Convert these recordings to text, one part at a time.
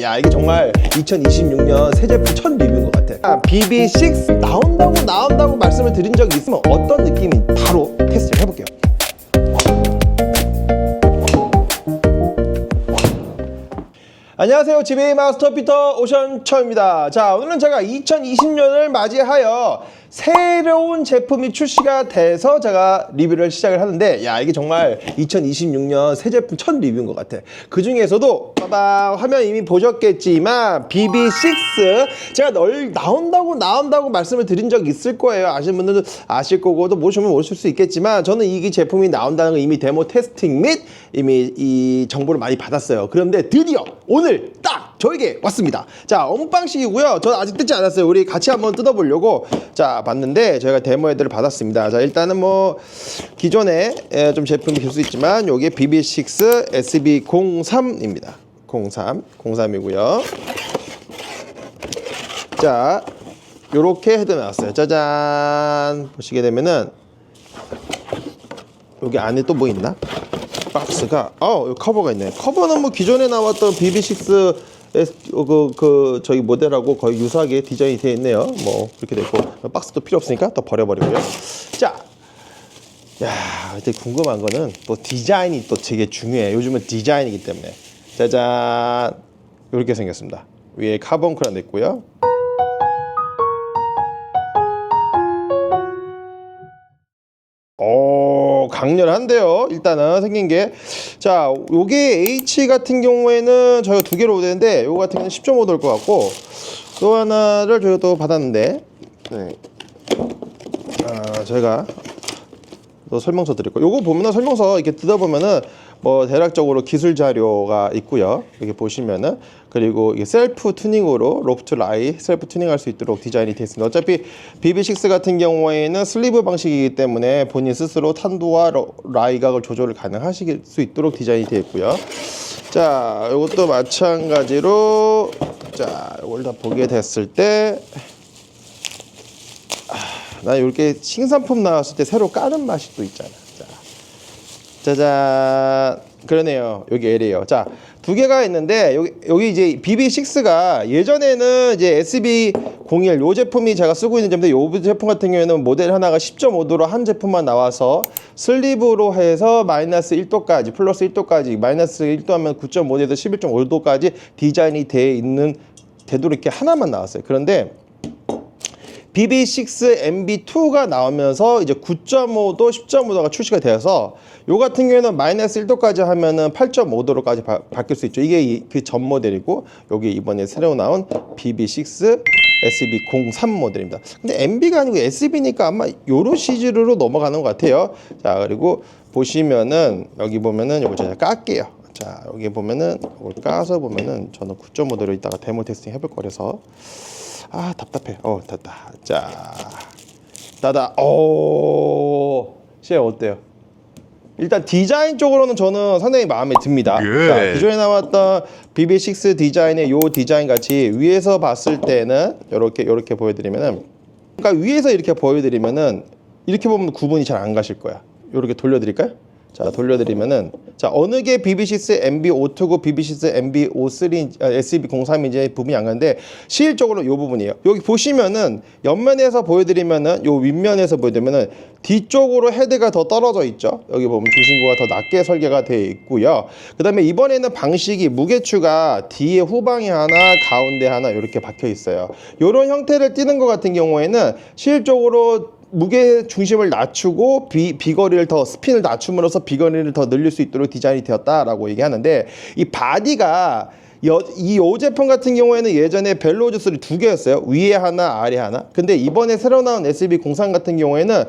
야 이게 정말 2026년 새 제품 첫 리뷰인 것 같아. 아, BB6 나온다고 나온다고 말씀을 드린 적이 있으면 어떤 느낌인지 바로 테스트를 해볼게요. 안녕하세요. 지베이 마스터 피터 오션처입니다. 자, 오늘은 제가 2020년을 맞이하여 새로운 제품이 출시가 돼서 제가 리뷰를 시작을 하는데, 야, 이게 정말 2026년 새 제품 첫 리뷰인 것 같아. 그 중에서도, 빠방, 화면 이미 보셨겠지만, BB6, 제가 널 나온다고 나온다고 말씀을 드린 적 있을 거예요. 아시는 분들은 아실 거고, 또 모르시면 모르실 수 있겠지만, 저는 이 제품이 나온다는 걸 이미 데모 테스팅 및 이미 이 정보를 많이 받았어요. 그런데 드디어 오늘 딱 저에게 왔습니다. 자, 언박싱이고요. 저는 아직 뜯지 않았어요. 우리 같이 한번 뜯어보려고 자 봤는데 저희가 데모 헤드를 받았습니다. 자, 일단은 뭐 기존에 에, 좀 제품이 될 수 있지만 요게 BB6 SB03입니다. 03, 03이고요. 자, 요렇게 헤드 나왔어요. 짜잔. 보시게 되면은 여기 안에 또 뭐 있나? 박스가 어 커버가 있네. 커버는 뭐 기존에 나왔던 BB6 S, 어, 그, 그 저희 모델하고 거의 유사하게 디자인이 되어 있네요. 뭐 그렇게 됐고 박스도 필요 없으니까 또 버려버리고요. 자, 야 이제 궁금한 거는 또 디자인이 또 되게 중요해. 요즘은 디자인이기 때문에 짜잔 이렇게 생겼습니다. 위에 카본 크란 있고요. 강렬한데요 일단은 생긴 게 자 요게 H 같은 경우에는 저희가 두 개로 오는데 요거 같은 경우는 10.5 돌 것 같고 또 하나를 저희가 또 받았는데 네. 아 저희가 또 설명서 드릴 거예요. 요거 보면은 설명서 이렇게 뜯어보면은 뭐 대략적으로 기술 자료가 있고요. 여기 보시면은 그리고 이게 셀프 튜닝으로 로프트 라이 셀프 튜닝할 수 있도록 디자인이 되어 있습니다. 어차피 BB6 같은 경우에는 슬리브 방식이기 때문에 본인 스스로 탄도와 러- 라이각을 조절을 가능하실 수 있도록 디자인이 되어 있고요. 자, 이것도 마찬가지로 자, 이걸 다 보게 됐을 때 나 이렇게 신상품 나왔을 때 새로 까는 맛이 또 있잖아. 자, 짜잔. 그러네요. 여기 L이에요. 자, 두 개가 있는데 여기 여기 이제 BB6가 예전에는 이제 SB01 요 제품이 제가 쓰고 있는 제품인데 요 제품 같은 경우에는 모델 하나가 10.5도로 한 제품만 나와서 슬리브로 해서 마이너스 1도까지 플러스 1도까지 마이너스 1도 하면 9.5도에서 11.5도까지 디자인이 돼 있는 되도록 이렇게 하나만 나왔어요. 그런데 BB6 MB2가 나오면서 이제 9.5도, 10.5도가 출시가 되어서 요 같은 경우에는 마이너스 1도까지 하면은 8.5도로까지 바, 바뀔 수 있죠. 이게 그 전 모델이고 여기 이번에 새로 나온 BB6 SB03 모델입니다. 근데 MB가 아니고 SB니까 아마 요런 시즈로 넘어가는 것 같아요. 자 그리고 보시면은 여기 보면은 요거 제가 깎게요. 자 여기 보면은 이걸 까서 보면은 저는 9.5도로 이따가 데모 테스팅 해볼 거라서 아 답답해. 어 됐다. 자 따다. 오 시에 어때요? 일단 디자인 쪽으로는 저는 상당히 마음에 듭니다. 예. 자, 기존에 나왔던 BB6 디자인의 요 디자인 같이 위에서 봤을 때는 이렇게 이렇게 보여드리면은 그러니까 위에서 이렇게 보여드리면은 이렇게 보면 구분이 잘 안 가실 거야. 이렇게 돌려드릴까요? 자 돌려드리면은 자 어느 게 BB6 MB529, BB6 MB53, 아, SB03인지 부분이 안 가는데 실질적으로 이 부분이에요. 여기 보시면은 옆면에서 보여드리면은 요 윗면에서 보여드리면은 뒤쪽으로 헤드가 더 떨어져 있죠. 여기 보면 중심구가 더 낮게 설계가 되어 있고요. 그 다음에 이번에는 방식이 무게추가 뒤에 후방에 하나, 가운데 하나 이렇게 박혀 있어요. 이런 형태를 띠는 것 같은 경우에는 실질적으로 무게 중심을 낮추고 비, 비거리를 더 스핀을 낮춤으로써 비거리를 더 늘릴 수 있도록 디자인이 되었다라고 얘기하는데 이 바디가 여, 이요 제품 같은 경우에는 예전에 벨로즈 3두 개였어요. 위에 하나, 아래 하나. 근데 이번에 새로 나온 SB03 같은 경우에는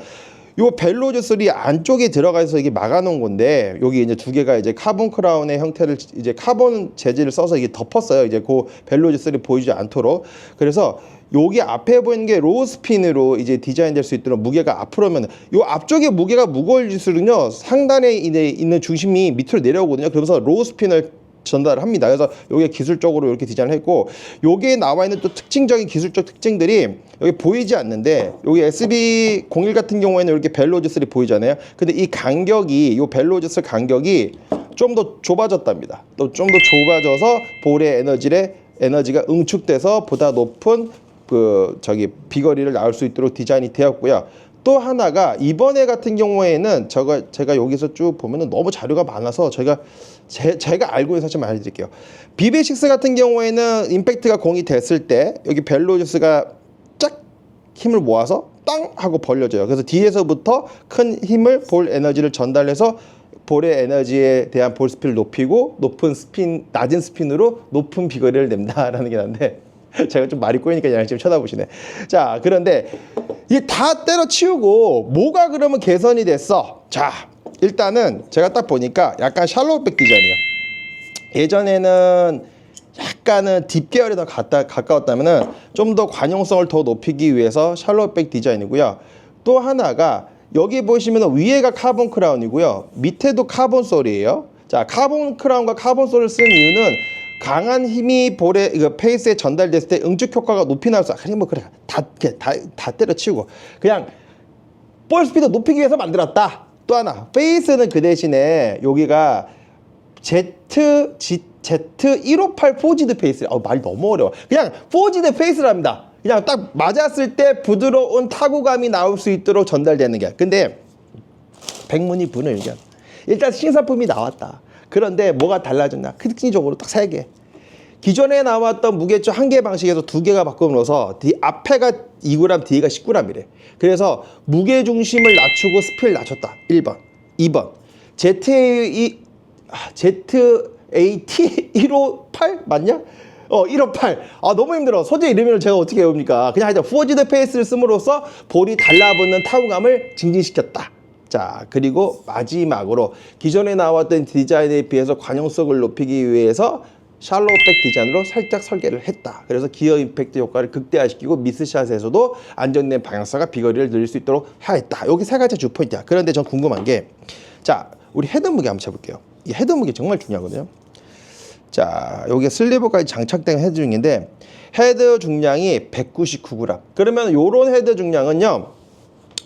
요 벨로즈 3 안쪽에 들어가서 이게 막아놓은 건데 여기 이제 두 개가 이제 카본 크라운의 형태를 이제 카본 재질을 써서 이게 덮었어요. 이제 그 벨로즈 3 보이지 않도록. 그래서 여기 앞에 보이는 게 로우 스핀으로 이제 디자인될 수 있도록 무게가 앞으로 오면 요 앞쪽에 무게가 무거울수록요 상단에 있는 중심이 밑으로 내려오거든요. 그러면서 로우 스핀을 전달을 합니다. 그래서 요게 기술적으로 이렇게 디자인을 했고 요게 나와 있는 또 특징적인 기술적 특징들이 여기 보이지 않는데 여기 SB01 같은 경우에는 이렇게 벨로즈 3 보이잖아요. 근데 이 간격이 요 벨로즈 3 간격이 좀 더 좁아졌답니다. 또 좀 더 좁아져서 볼의 에너지에 에너지가 응축돼서 보다 높은 그 저기 비거리를 나올 수 있도록 디자인이 되었고요. 또 하나가 이번에 같은 경우에는 저가 제가 여기서 쭉 보면은 너무 자료가 많아서 제가 제, 제가 알고 있는 사실 말해드릴게요. BB6 같은 경우에는 임팩트가 공이 됐을 때 여기 벨로주스가 쫙 힘을 모아서 땅 하고 벌려져요. 그래서 뒤에서부터 큰 힘을 볼 에너지를 전달해서 볼의 에너지에 대한 볼 스피드를 높이고 높은 스핀 낮은 스핀으로 높은 비거리를 낸다라는 게 난데 제가 좀 말이 꼬이니까 양심 쳐다보시네. 자 그런데 이게 다 때려치우고 뭐가 그러면 개선이 됐어? 자 일단은 제가 딱 보니까 약간 샬로우백 디자인이에요. 예전에는 약간은 딥 계열에 더 가까, 가까웠다면은 좀 더 관용성을 더 높이기 위해서 샬롯백 디자인이고요. 또 하나가 여기 보시면 위에가 카본 크라운이고요. 밑에도 카본 솔이에요. 자, 카본 크라운과 카본 솔을 쓴 이유는 강한 힘이 볼에 이거 페이스에 전달됐을 때 응축 효과가 높이 나올 수. 아니 뭐 그래 다다 다 때려치우고 그냥 볼 스피드 높이기 위해서 만들었다. 또 하나 페이스는 그 대신에 여기가 Z G Z158 포지드 페이스. 아, 말이 너무 어려워. 그냥 포지드 페이스랍니다. 그냥 딱 맞았을 때 부드러운 타구감이 나올 수 있도록 전달되는 게. 근데 백문이 분을견. 일단 신상품이 나왔다. 그런데 뭐가 달라졌나? 특징적으로 딱 세 개. 기존에 나왔던 무게추 한 개 방식에서 두 개가 바꾸면서 뒤 앞에가 2g, 뒤가 10g이래. 그래서 무게 중심을 낮추고 스피드를 낮췄다. 1번. 2번. ZA 아, ZAT 158 맞냐? 어, 158. 아, 너무 힘들어. 소재 이름을 제가 어떻게 외웁니까? 그냥 하여튼 후어지드 페이스를 씀으로써 볼이 달라붙는 타구감을 증진시켰다. 자, 그리고 마지막으로 기존에 나왔던 디자인에 비해서 관용성을 높이기 위해서 샬로우 백 디자인으로 살짝 설계를 했다. 그래서 기어 임팩트 효과를 극대화시키고 미스샷에서도 안정된 방향성과 비거리를 늘릴 수 있도록 하였다. 여기 세 가지 주 포인트야. 그런데 전 궁금한 게, 자, 우리 헤드 무게 한번 재볼게요. 이 헤드 무게 정말 중요하거든요. 자, 여기 슬리버까지 장착된 헤드 중인데 헤드 중량이 199g. 그러면 요런 헤드 중량은요.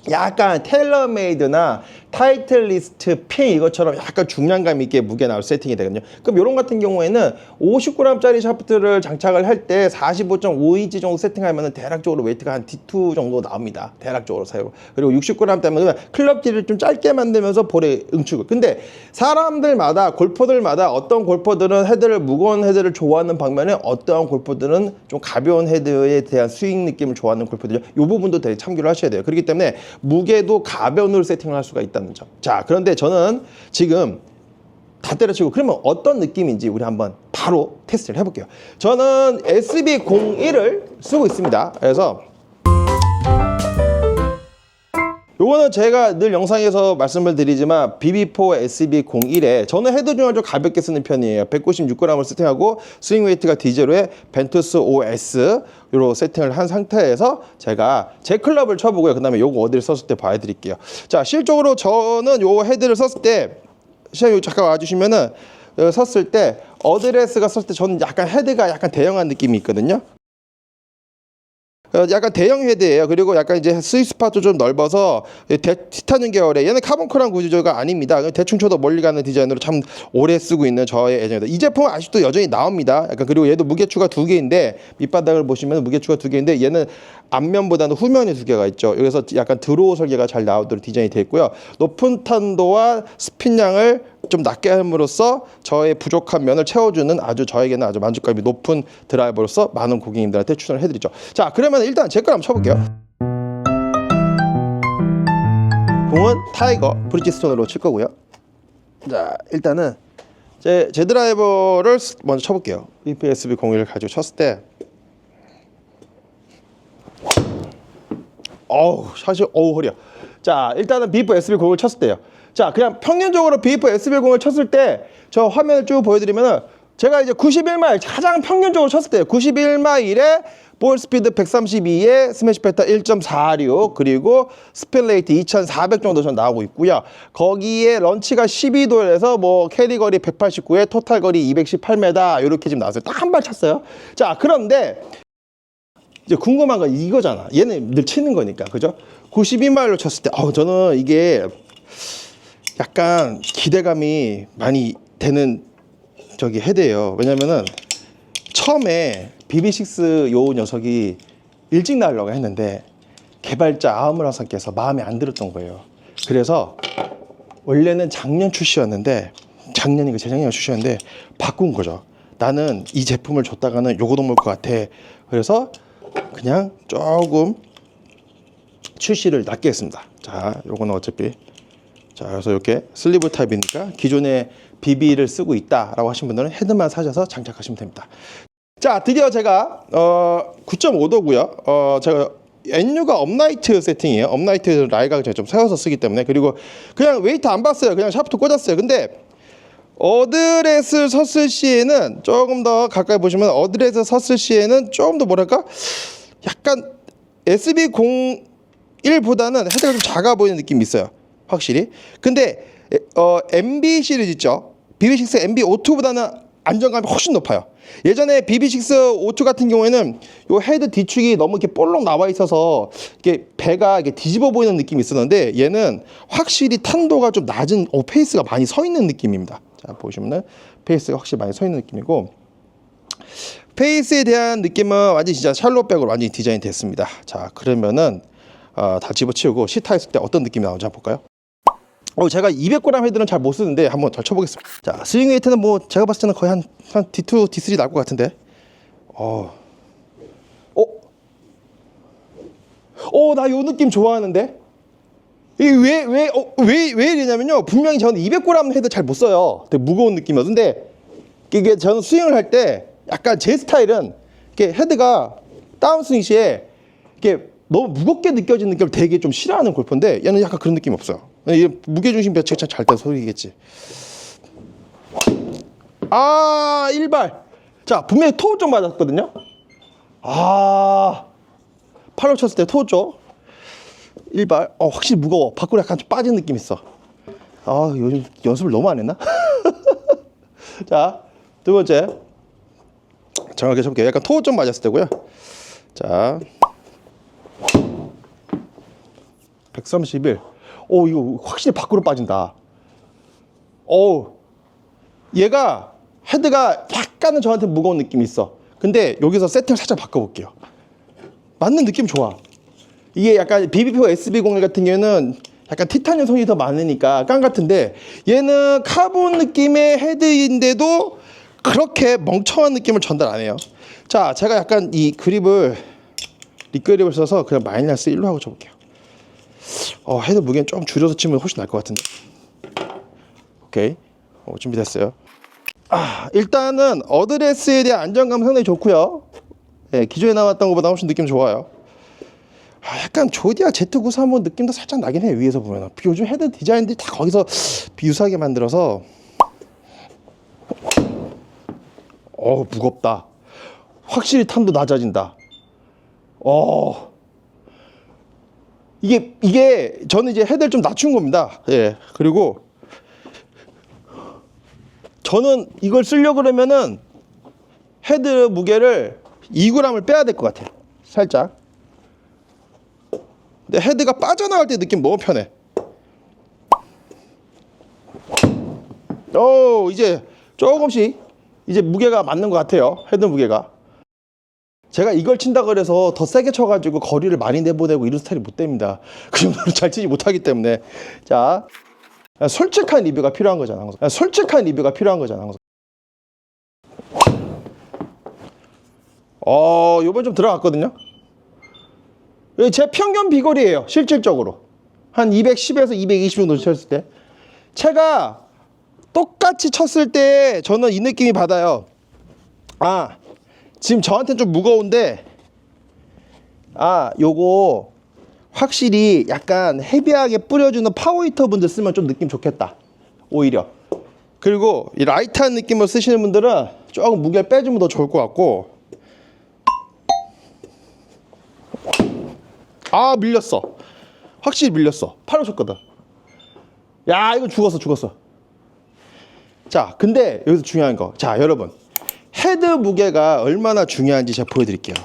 약간 텔러메이드나 타이틀 리스트 핑 이것처럼 약간 중량감 있게 무게 나올 세팅이 되거든요. 그럼 요런 같은 경우에는 50g짜리 샤프트를 장착을 할 때 45.5인치 정도 세팅하면 대략적으로 웨이트가 한 D2 정도 나옵니다. 대략적으로 사용. 그리고 60g 때문에 클럽길을 좀 짧게 만들면서 볼에 응축을. 근데 사람들마다 골퍼들마다 어떤 골퍼들은 헤드를 무거운 헤드를 좋아하는 방면에 어떠한 골퍼들은 좀 가벼운 헤드에 대한 스윙 느낌을 좋아하는 골퍼들이요. 이 부분도 되게 참고를 하셔야 돼요. 그렇기 때문에 무게도 가벼운 으로 세팅을 할 수가 있다 는 점. 자, 그런데 저는 지금 다 때려치고 그러면 어떤 느낌인지 우리 한번 바로 테스트를 해볼게요. 저는 SB01을 쓰고 있습니다. 그래서 요거는 제가 늘 영상에서 말씀을 드리지만 BB4 SB01에 저는 헤드 중을 좀 가볍게 쓰는 편이에요. 196g을 세팅하고 스윙 웨이트가 디제로에 벤투스 OS 요로 세팅을 한 상태에서 제가 제 클럽을 쳐보고요. 그 다음에 요거 어디를 썼을 때 봐드릴게요. 자, 실적으로 저는 요 헤드를 썼을 때 시장님 잠깐 와주시면은 여기 섰을 때 어드레스가 섰을 때 저는 약간 헤드가 약간 대형한 느낌이 있거든요. 어, 약간 대형 헤드예요. 그리고 약간 이제 스위스팟도 좀 넓어서 대, 티타늄 계열의 얘는 카본 크랑 구조가 아닙니다. 대충 쳐도 멀리 가는 디자인으로 참 오래 쓰고 있는 저의 애정입니다. 이 제품은 아직도 여전히 나옵니다. 약간 그리고 얘도 무게추가 두 개인데 밑바닥을 보시면 무게추가 두 개인데 얘는 앞면보다는 후면에 두 개가 있죠. 그래서 약간 드로우 설계가 잘 나오도록 디자인이 되어 있고요. 높은 탄도와 스핀량을 좀 낮게 함으로써 저의 부족한 면을 채워주는 아주 저에게는 아주 만족감이 높은 드라이버로서 많은 고객님들한테 추천을 해드리죠. 자, 그러면 일단 제 걸 한번 쳐볼게요. 공은 타이거 브리지스톤으로 칠 거고요. 자, 일단은 제, 제 드라이버를 먼저 쳐볼게요. EPSB 01을 가지고 쳤을 때 어우 사실 어우 허리야 자 일단은 비프 SB0을 쳤을 때요 자 그냥 평균적으로 비프 SB0을 쳤을 때 저 화면을 쭉 보여드리면은 제가 이제 91마일 가장 평균적으로 쳤을 때요 91마일에 볼 스피드 132에 스매시 패터 1.46 그리고 스핀 레이트 2400 정도 전 나오고 있고요 거기에 런치가 12도에서 뭐 캐리 거리 189에 토탈 거리 218m 이렇게 지금 나왔어요 딱 한 발 찼어요 자 그런데 이제 궁금한 건 이거잖아. 얘는 늘 치는 거니까. 그죠? 92마일로 쳤을 때, 어, 저는 이게 약간 기대감이 많이 되는 저기 헤드예요. 왜냐면은 처음에 BB6 요 녀석이 일찍 나오려고 했는데 개발자 아무라상께서 마음에 안 들었던 거예요. 그래서 원래는 작년 출시였는데 작년인가 재작년 출시였는데 바꾼 거죠. 나는 이 제품을 줬다가는 요거 넘을 것 같아. 그래서 그냥 조금 출시를 낮게 했습니다. 자, 요거는 어차피 자, 그래서 이렇게 슬리브 타입이니까 기존에 BB를 쓰고 있다라고 하신 분들은 헤드만 사셔서 장착하시면 됩니다. 자, 드디어 제가 어 9.5도고요. 어 제가 NU가 업라이트 세팅이에요. 업라이트 라이각을 제가 좀 세워서 쓰기 때문에 그리고 그냥 웨이트 안 봤어요. 그냥 샤프트 꽂았어요. 근데 어드렛을 섰을 시에는 조금 더 가까이 보시면 어드렛을 섰을 시에는 조금 더 뭐랄까 약간 SB01보다는 헤드가 좀 작아 보이는 느낌이 있어요. 확실히. 근데 에, 어, MB 시리즈 있죠. BB6 MB O2보다는 안정감이 훨씬 높아요. 예전에 BB6 O2 같은 경우에는 요 헤드 뒤축이 너무 이렇게 볼록 나와 있어서 이게 배가 이게 뒤집어 보이는 느낌이 있었는데 얘는 확실히 탄도가 좀 낮은 어, 페이스가 많이 서 있는 느낌입니다. 자 보시면은 페이스가 확실히 많이 서 있는 느낌이고 페이스에 대한 느낌은 완전 진짜 샬롯백으로 완전히 디자인 됐습니다. 자 그러면은 어, 다 집어치우고 시타 했을 때 어떤 느낌이 나오는지 한번 볼까요? 어, 제가 200g 헤드는 잘 못 쓰는데 한번 잘 쳐보겠습니다. 자, 스윙 웨이트는 뭐 제가 봤을 때는 거의 한, 한 D2, D3 나올 것 같은데. 어, 어, 어, 나 요 느낌 좋아하는데. 이게 왜, 왜, 어, 왜, 왜 이러냐면요. 분명히 저는 200g 헤드 잘 못 써요. 되게 무거운 느낌이었는데, 이게 저는 스윙을 할 때 약간 제 스타일은 이렇게 헤드가 다운스윙 시에 이게 너무 무겁게 느껴지는 느낌을 되게 좀 싫어하는 골퍼인데 얘는 약간 그런 느낌이 없어요. 이게 무게중심 배치가 잘된 소리겠지. 아, 일발. 자, 분명히 토우 쪽 맞았거든요. 아, 팔로 쳤을 때 토우 쪽. 일발. 어, 확실히 무거워. 밖으로 약간 좀 빠진 느낌 있어. 아, 요즘 연습을 너무 안 했나? 자, 두 번째. 정확하게 쳐볼게요. 약간 토우 쪽 맞았을 때고요. 자, 131. 오, 이거 확실히 밖으로 빠진다. 오, 얘가 헤드가 약간은 저한테 무거운 느낌이 있어. 근데 여기서 세팅을 살짝 바꿔볼게요. 맞는 느낌 좋아. 이게 약간 BBPO SB01 같은 경우는 약간 티타늄 성이 더 많으니까 깡 같은데 얘는 카본 느낌의 헤드인데도 그렇게 멍청한 느낌을 전달 안 해요. 자, 제가 약간 이 그립을 립그립을 써서 그냥 마이너스 1로 하고 쳐볼게요. 어, 헤드 무게는 좀 줄여서 치면 훨씬 나을 것 같은데. 오케이. 어, 준비됐어요. 아, 일단은 어드레스에 대한 안정감 상당히 좋고요. 예, 기존에 나왔던 것보다 훨씬 느낌 좋아요. 아, 약간 조디아 Z935 느낌도 살짝 나긴 해 위에서 보면 요즘 헤드 디자인들이 다 거기서 비유사하게 만들어서 어 무겁다 확실히 탄도 낮아진다 어 이게 이게 저는 이제 헤드를 좀 낮춘 겁니다. 예. 그리고 저는 이걸 쓰려 고 그러면은 헤드 무게를 2g을 빼야 될 것 같아요. 살짝. 근데 헤드가 빠져나갈 때 느낌 너무 편해. 오 이제 조금씩 이제 무게가 맞는 것 같아요. 헤드 무게가. 제가 이걸 친다 그래서 더 세게 쳐가지고 거리를 많이 내보내고 이런 스타일이 못 됩니다. 그 정도로 잘 치지 못하기 때문에 자 솔직한 리뷰가 필요한 거잖아. 항상. 솔직한 리뷰가 필요한 거잖아. 항상. 어, 요번 좀 들어갔거든요. 제 평균 비거리예요. 실질적으로 한 210에서 220 정도 쳤을 때 제가 똑같이 쳤을 때 저는 이 느낌이 받아요. 아. 지금 저한테는 좀 무거운데 아 요거 확실히 약간 헤비하게 뿌려주는 파워히터 분들 쓰면 좀 느낌 좋겠다. 오히려. 그리고 이 라이트한 느낌을 쓰시는 분들은 조금 무게를 빼주면 더 좋을 것 같고. 아 밀렸어. 확실히 밀렸어. 팔로 쳤거든. 야 이거 죽었어 죽었어. 자 근데 여기서 중요한 거자 여러분 헤드 무게가 얼마나 중요한지 제가 보여드릴게요.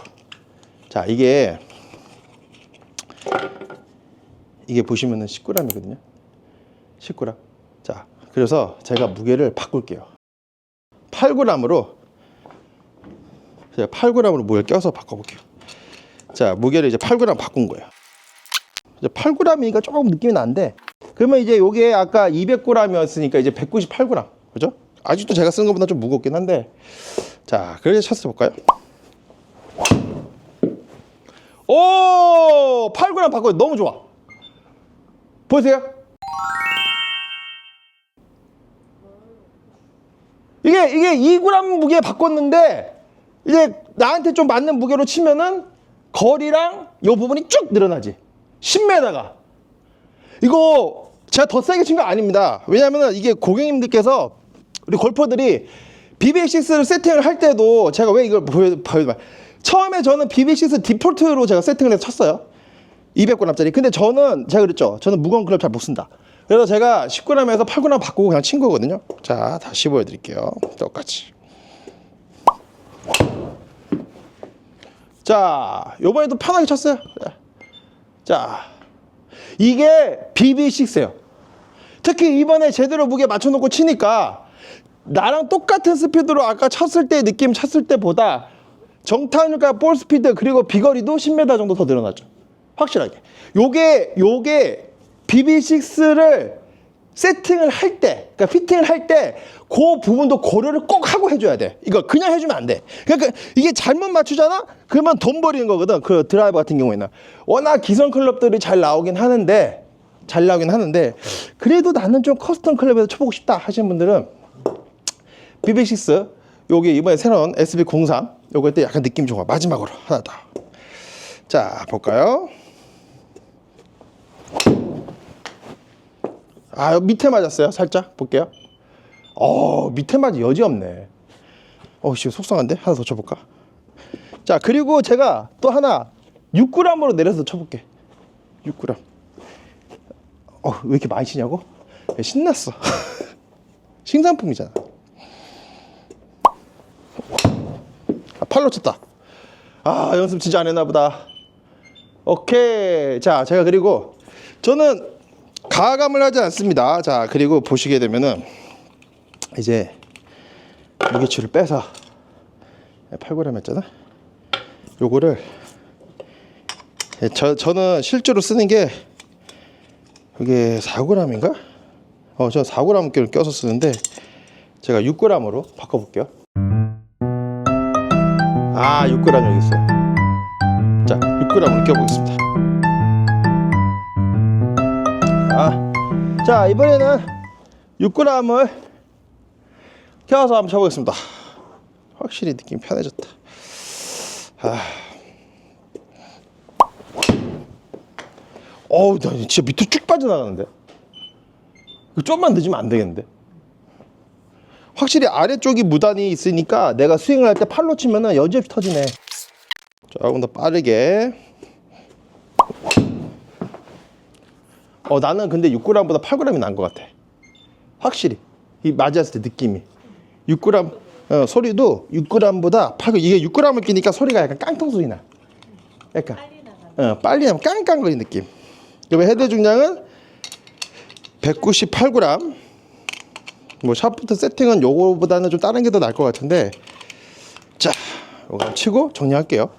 자, 이게 이게 보시면은 19g이거든요. 19g. 자, 그래서 제가 무게를 바꿀게요. 8g으로 제가 8g으로 무게를 껴서 바꿔볼게요. 자, 무게를 이제 8g 바꾼 거예요. 이제 8g이니까 조금 느낌이 나는데 그러면 이제 요게 아까 200g이었으니까 이제 198g. 그죠? 아직도 제가 쓴 것보다 좀 무겁긴 한데 자, 그래서 쳤어 볼까요? 오! 8g 바꿔 너무 좋아. 보세요. 이게 이게 2g 무게 바꿨는데 이제 나한테 좀 맞는 무게로 치면은 거리랑 요 부분이 쭉 늘어나지. 10m가. 이거 제가 더 세게 친 거 아닙니다. 왜냐면은 이게 고객님들께서 우리 골퍼들이 BB6를 세팅을 할 때도 제가 왜 이걸 보여 보여 처음에 저는 BB6 디폴트로 제가 세팅을 해서 쳤어요. 200g짜리. 근데 저는 제가 그랬죠. 저는 무거운 클럽 잘 못 쓴다. 그래서 제가 10g에서 8g 바꾸고 그냥 친 거거든요. 자, 다시 보여드릴게요. 똑같이. 자, 요번에도 편하게 쳤어요. 자, 이게 BB6예요. 특히 이번에 제대로 무게 맞춰놓고 치니까 나랑 똑같은 스피드로 아까 쳤을 때 느낌 쳤을 때보다 정타율과 볼 스피드 그리고 비거리도 10m 정도 더 늘어났죠. 확실하게. 요게 요게 BB6를 세팅을 할 때, 그러니까 피팅을 할 때 그 부분도 고려를 꼭 하고 해줘야 돼. 이거 그냥 해주면 안 돼. 그러니까 이게 잘못 맞추잖아? 그러면 돈 버리는 거거든. 그 드라이버 같은 경우에는. 워낙 기성 클럽들이 잘 나오긴 하는데, 잘 나오긴 하는데, 그래도 나는 좀 커스텀 클럽에서 쳐보고 싶다 하시는 분들은 BB6 여기 이번에 새로운 SB03 요거 때 약간 느낌 좋아. 마지막으로 하나 더. 자, 볼까요? 아, 밑에 맞았어요. 살짝 볼게요. 어, 밑에 맞이 여지 없네. 어, 씨, 속상한데? 하나 더 쳐볼까? 자, 그리고 제가 또 하나 6g으로 내려서 쳐볼게. 6g. 어, 왜 이렇게 많이 치냐고? 야, 신났어. 신상품이잖아. 팔로 쳤다. 아, 연습 진짜 안 했나 보다. 오케이. 자, 제가 그리고 저는 가감을 하지 않습니다. 자, 그리고 보시게 되면은 이제 무게추를 빼서 8g 했잖아. 요거를 예, 저 저는 실제로 쓰는 게 이게 4g인가? 어, 저 4g 를 껴서 쓰는데 제가 6g으로 바꿔 볼게요. 아, 6g 여기 있어요. 자, 6g으로 껴보겠습니다. 아, 자 이번에는 6g을 켜서 한번 쳐보겠습니다. 확실히 느낌 편해졌다. 아. 어우, 나 진짜 밑으로 쭉 빠져나가는데. 좀만 늦으면 안 되겠는데. 확실히 아래쪽이 무단이 있으니까 내가 스윙을 할 때 팔로 치면은 여지없이 터지네. 조금 더 빠르게. 어 나는 근데 6g보다 8g이 나은 것 같아. 확실히 이 맞았을 때 느낌이 6g 어, 소리도 6g보다 8g 이게 6g을 끼니까 소리가 약간 깡통 소리 나. 약간 어, 빨리 하면 깡깡거리는 느낌. 그리고 헤드 중량은 198g. 뭐 샤프트 세팅은 요거보다는 좀 다른 게 더 나을 것 같은데. 자 요거 한번 치고 정리할게요.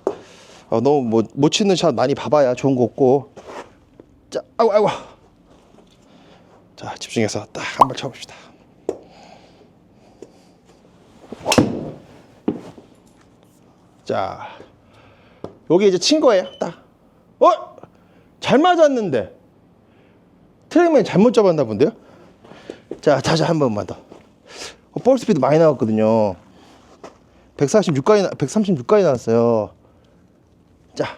어, 너무 뭐, 못 치는 샷 많이 봐봐야 좋은 거 없고. 자 아이고 아이고. 자 집중해서 딱 한 발 쳐봅시다. 자 여기 이제 친 거예요 딱. 어? 잘 맞았는데. 트랙맨 잘못 잡았나 본데요 자 다시 한 번만 더 어, 볼 스피드 많이 나왔거든요 146까지 136까지 나왔어요 자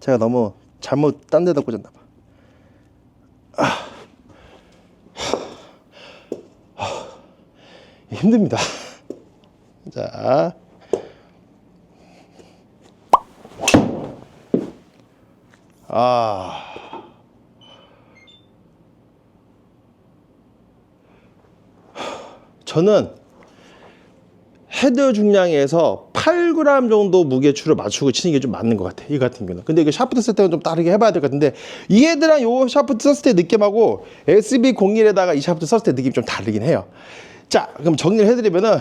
제가 너무 잘못 딴 데다 꽂았나 봐. 아. 아. 힘듭니다. 자. 아. 저는 헤드 중량에서 8g 정도 무게추를 맞추고 치는 게 좀 맞는 것 같아. 이 같은 경우는. 근데 이거 샤프트 쓸 때는 좀 다르게 해봐야 될 것 같은데 이 애들랑 요 샤프트 썼을 때 느낌하고 SB01에다가 이 샤프트 썼을 때 느낌이 좀 다르긴 해요. 자, 그럼 정리를 해드리면은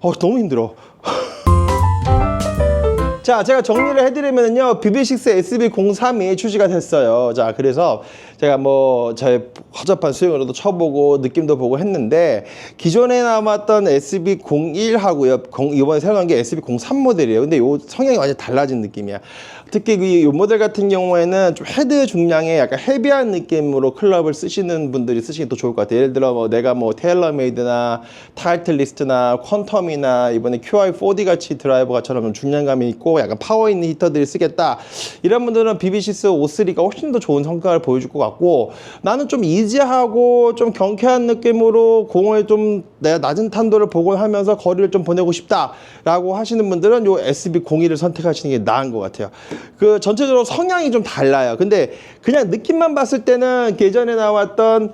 어 너무 힘들어. 자, 제가 정리를 해드리면요. BB6 SB03이 출시가 됐어요. 자, 그래서 제가 뭐, 제 허접한 수영으로도 쳐보고, 느낌도 보고 했는데, 기존에 남았던 SB01하고요. 이번에 새로 나온 게 SB03 모델이에요. 근데 요 성향이 완전 달라진 느낌이야. 특히 그이 모델 같은 경우에는 좀 헤드 중량에 약간 헤비한 느낌으로 클럽을 쓰시는 분들이 쓰시기 더 좋을 것 같아요. 예를 들어 뭐 내가 뭐 테일러메이드나 타이틀리스트나 퀀텀이나 이번에 QI4D 같이 드라이버가처럼 좀 중량감이 있고 약간 파워 있는 히터들을 쓰겠다. 이런 분들은 BB6 O3가 훨씬 더 좋은 성과를 보여줄 것 같고 나는 좀 이지하고 좀 경쾌한 느낌으로 공을 좀 낮은 탄도를 복원하면서 거리를 좀 보내고 싶다라고 하시는 분들은 요 SB01을 선택하시는 게 나은 것 같아요. 그 전체적으로 성향이 좀 달라요. 근데 그냥 느낌만 봤을 때는 예전에 나왔던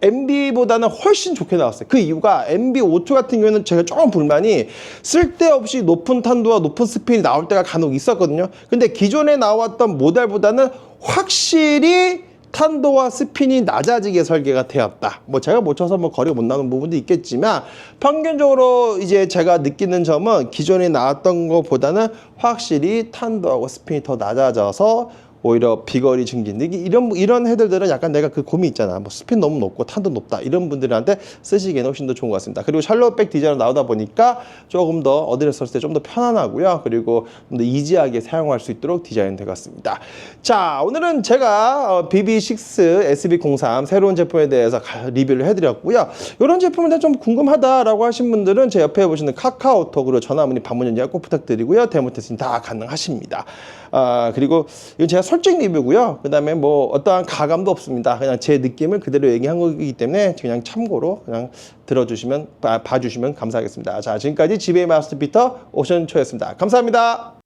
MB보다는 훨씬 좋게 나왔어요. 그 이유가 MB52 같은 경우에는 제가 조금 불만이 쓸데없이 높은 탄도와 높은 스피드 나올 때가 간혹 있었거든요. 근데 기존에 나왔던 모델보다는 확실히 탄도와 스핀이 낮아지게 설계가 되었다. 뭐 제가 못 쳐서 뭐 거리가 못 나는 부분도 있겠지만 평균적으로 이제 제가 느끼는 점은 기존에 나왔던 것보다는 확실히 탄도하고 스핀이 더 낮아져서 오히려 비거리 증진. 이런 이런 헤드들은 약간 내가 그 고민 있잖아. 뭐 스핀 너무 높고 탄도 높다. 이런 분들한테 쓰시기에는 훨씬 더 좋은 것 같습니다. 그리고 샬롯백 디자인으로 나오다 보니까 조금 더 어디를 썼을 때 좀 더 편안하고요. 그리고 좀 더 이지하게 사용할 수 있도록 디자인 되었습니다. 자 오늘은 제가 어, BB6 SB03 새로운 제품에 대해서 가- 리뷰를 해드렸고요. 이런 제품에 대해 좀 궁금하다라고 하신 분들은 제 옆에 보시는 카카오톡으로 전화 문의 방문 연락 꼭 부탁드리고요. 데모 테스팅 다 가능하십니다 아 그리고 이건 제가 솔직 리뷰고요. 그 다음에 뭐 어떠한 가감도 없습니다. 그냥 제 느낌을 그대로 얘기한 거기 때문에 그냥 참고로 그냥 들어주시면 봐, 봐주시면 감사하겠습니다. 자 지금까지 지베이 마스터 피터 오션초였습니다. 감사합니다.